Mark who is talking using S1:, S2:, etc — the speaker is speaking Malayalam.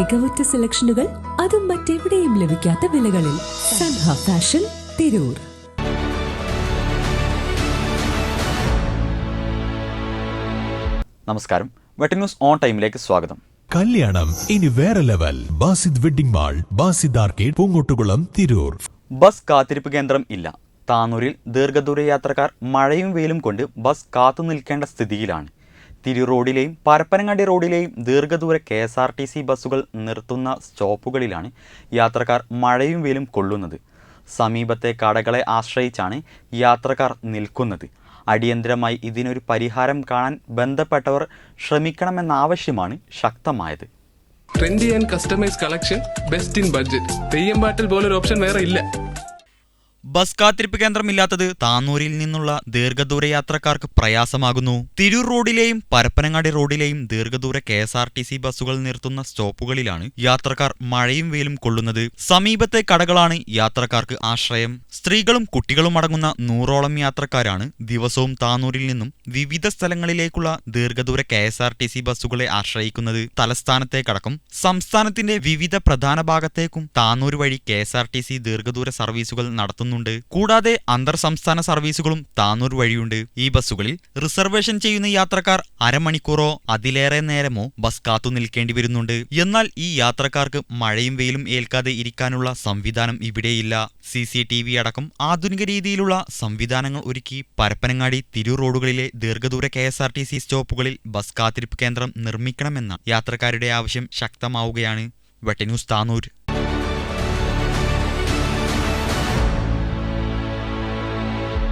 S1: മികവുറ്റ സെലക്ഷനുകൾ അതും മറ്റെവിടെയും ലഭിക്കാത്ത വിലകളിൽ സൻഹ ഫാഷൻ തിരൂർ.
S2: നമസ്കാരം. വെട്ടിന്യൂസ് ഓൺ ടൈമിലേക്ക് സ്വാഗതം.
S3: കല്യാണം ഇനി വേറെ level. Basid wedding mall Basid arcade Poongottukulam Tirur.
S2: Bus കാത്തിരിപ്പ് കേന്ദ്രം ഇല്ല. താനൂരിൽ ദീർഘദൂര യാത്രക്കാർ മഴയും വെയിലും കൊണ്ട് ബസ് കാത്തു നിൽക്കേണ്ട സ്ഥിതിയിലാണ്. തിരൂർ റോഡിലെയും പരപ്പനങ്ങാടി റോഡിലെയും ദീർഘദൂര K S R T C ബസ്സുകൾ നിർത്തുന്ന സ്റ്റോപ്പുകളിലാണ് യാത്രക്കാർ മഴയും വെയിലും കൊള്ളുന്നത്. സമീപത്തെ കടകളെ ആശ്രയിച്ചാണ് യാത്രക്കാർ നിൽക്കുന്നത്. അടിയന്തരമായി ഇതിനൊരു പരിഹാരം കാണാൻ ബന്ധപ്പെട്ടവർ ശ്രമിക്കണമെന്ന ആവശ്യമാണ് ശക്തമായത്.
S4: Trendy and customise collection best in budget Theyyam പാട്ടിൽ പോലൊരു ഓപ്ഷൻ വേറെ ഇല്ല.
S2: ബസ് കാത്തിരിപ്പ് കേന്ദ്രമില്ലാത്തത് താന്നൂരിൽ നിന്നുള്ള ദീർഘദൂര യാത്രക്കാർക്ക് പ്രയാസമാകുന്നു. തിരൂർ റോഡിലെയും പരപ്പനങ്ങാടി റോഡിലെയും ദീർഘദൂര K S R T C ബസ്സുകൾ നിർത്തുന്ന സ്റ്റോപ്പുകളിലാണ് യാത്രക്കാർ മഴയും വെയിലും കൊള്ളുന്നത്. സമീപത്തെ കടകളാണ് യാത്രക്കാർക്ക് ആശ്രയം. സ്ത്രീകളും കുട്ടികളും അടങ്ങുന്ന നൂറോളം യാത്രക്കാരാണ് ദിവസവും താന്നൂരിൽ നിന്നും വിവിധ സ്ഥലങ്ങളിലേക്കുള്ള ദീർഘദൂര K S R T C ബസ്സുകളെ ആശ്രയിക്കുന്നത്. തലസ്ഥാനത്തേക്കടക്കം സംസ്ഥാനത്തിന്റെ വിവിധ പ്രധാന ഭാഗത്തേക്കും താന്നൂർ വഴി K S R T C ദീർഘദൂര സർവീസുകൾ നടത്തുന്നുണ്ട്. കൂടാതെ അന്തർ സംസ്ഥാന സർവീസുകളും താനൂർ വഴിയുണ്ട്. ഈ ബസ്സുകളിൽ റിസർവേഷൻ ചെയ്യുന്ന യാത്രക്കാർ അരമണിക്കൂറോ അതിലേറെ നേരമോ ബസ് കാത്തു നിൽക്കേണ്ടി വരുന്നുണ്ട്. എന്നാൽ ഈ യാത്രക്കാർക്ക് മഴയും വെയിലും ഏൽക്കാതെ ഇരിക്കാനുള്ള സംവിധാനം ഇവിടെയില്ല. സി സി ടി വി അടക്കം ആധുനിക രീതിയിലുള്ള സംവിധാനങ്ങൾ ഒരുക്കി പരപ്പനങ്ങാടി തിരൂർ റോഡുകളിലെ ദീർഘദൂര K S R T C സ്റ്റോപ്പുകളിൽ bus കാത്തിരിപ്പ് കേന്ദ്രം നിർമ്മിക്കണമെന്ന യാത്രക്കാരുടെ ആവശ്യം ശക്തമാവുകയാണ്. വെട്ടന്യൂസ് താനൂർ.